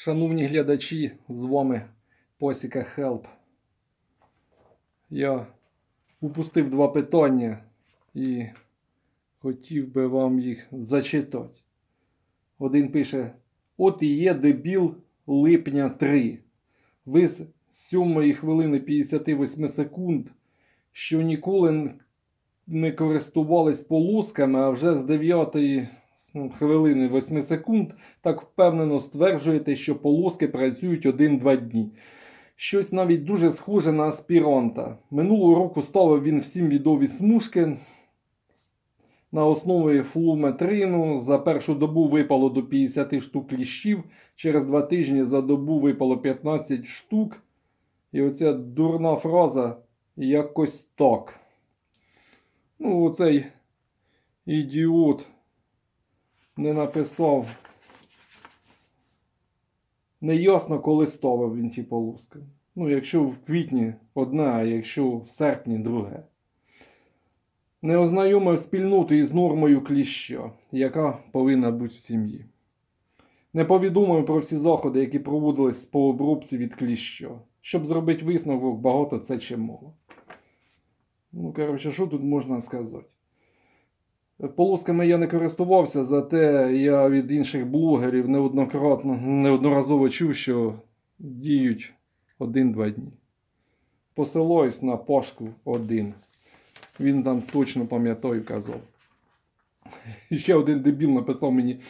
Шановні глядачі, з вами Посіка Хелп. Я упустив два питання і хотів би вам їх зачитати. Один пише: От і є дебіл липня 3. Ви з 7 хвилини 58 секунд, що ніколи не користувались полусками, а вже з 9 ну, хвилини 8 секунд так впевнено стверджуєте, що полоски працюють 1-2 дні. Щось навіть дуже схоже на аспіранта. Минулого року ставив він всім відові смужки на основі флуметрину. За першу добу випало до 50 штук кліщів. Через два тижні за добу випало 15 штук. І оця дурна фраза якось так. Ну, оцей ідіот не написав. Неясно, коли ставив він ті полоски. Ну, якщо в квітні одне, а якщо в серпні друге. Не ознайомив спільноту із нормою кліща, яка повинна бути в сім'ї. Не повідомив про всі заходи, які проводились по обробці від кліща. Щоб зробити висновок, багато це чи мало. Ну, коротше, що тут можна сказати? Полосками я не користувався, зате я від інших блогерів неоднократно, неодноразово чув, що діють один-два дні. Посилаюсь на Пашку один. Він там точно пам'ятаю казав. І ще один дебіл написав мені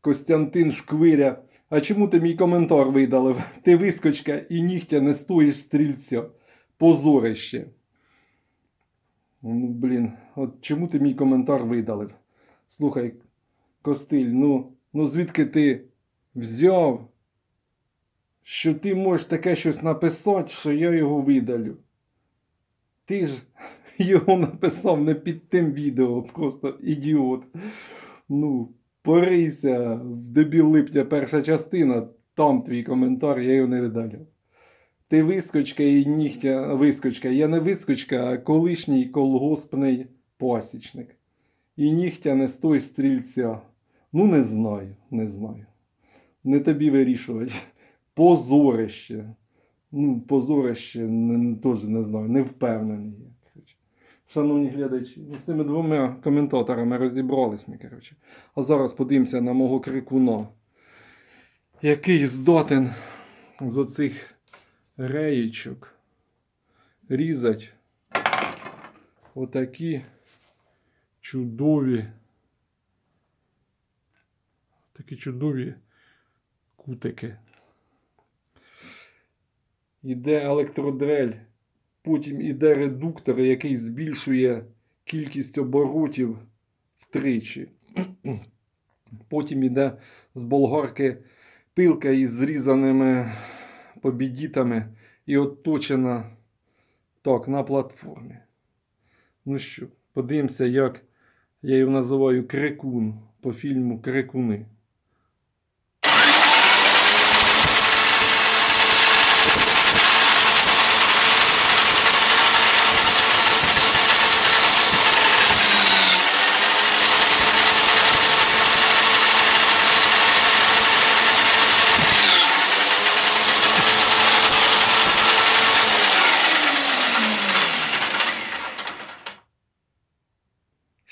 Костянтин Шквиря. А чому ти мій коментар видалив? Ти вискочка і нігтя не стоїш стрільця. Позорище. Ну, блін, от чому ти мій коментар видалив? Слухай, Костиль, ну, ну звідки ти взяв, що ти можеш таке щось написати, що я його видалю? Ти ж його написав не під тим відео, просто ідіот. Ну, порийся, в дебіл липня перша частина, там твій коментар, я його не видаляв. Ти вискочка і нігтя вискочка. Я не вискочка, а колишній колгоспний пасічник. І нігтя не стой стрільця. Ну, не знаю, не знаю. Не тобі вирішувати. Позорище. Ну, позорище теж не знаю, не впевнений. Шановні глядачі, з цими двома коментаторами розібрались ми, коротше. А зараз подивимося на мого крикуна, який здатен з оцих реєчок різать отакі чудові, такі чудові кутики. Іде електродрель, потім іде редуктор, який збільшує кількість оборотів втричі. Потім іде з болгарки пилка із зрізаними побідітами і оточена так, на платформі. Ну що, подивимося, як я його називаю крикун по фільму Крикуни.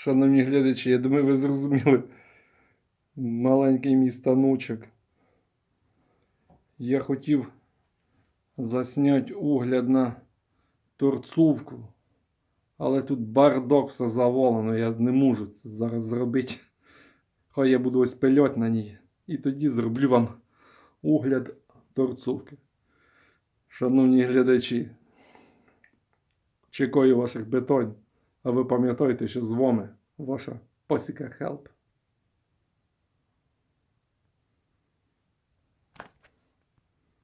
Шановні глядачі, я думаю, ви зрозуміли. Маленький мій станочок. Я хотів засняти огляд на торцовку, але тут бардак все завалено, я не можу це зараз зробити. Хай я буду ось пильот на ній. І тоді зроблю вам огляд торцовки. Шановні глядачі, чекаю ваших питань. А ви пам'ятаєте, що з вами ваша Посіка Хелп.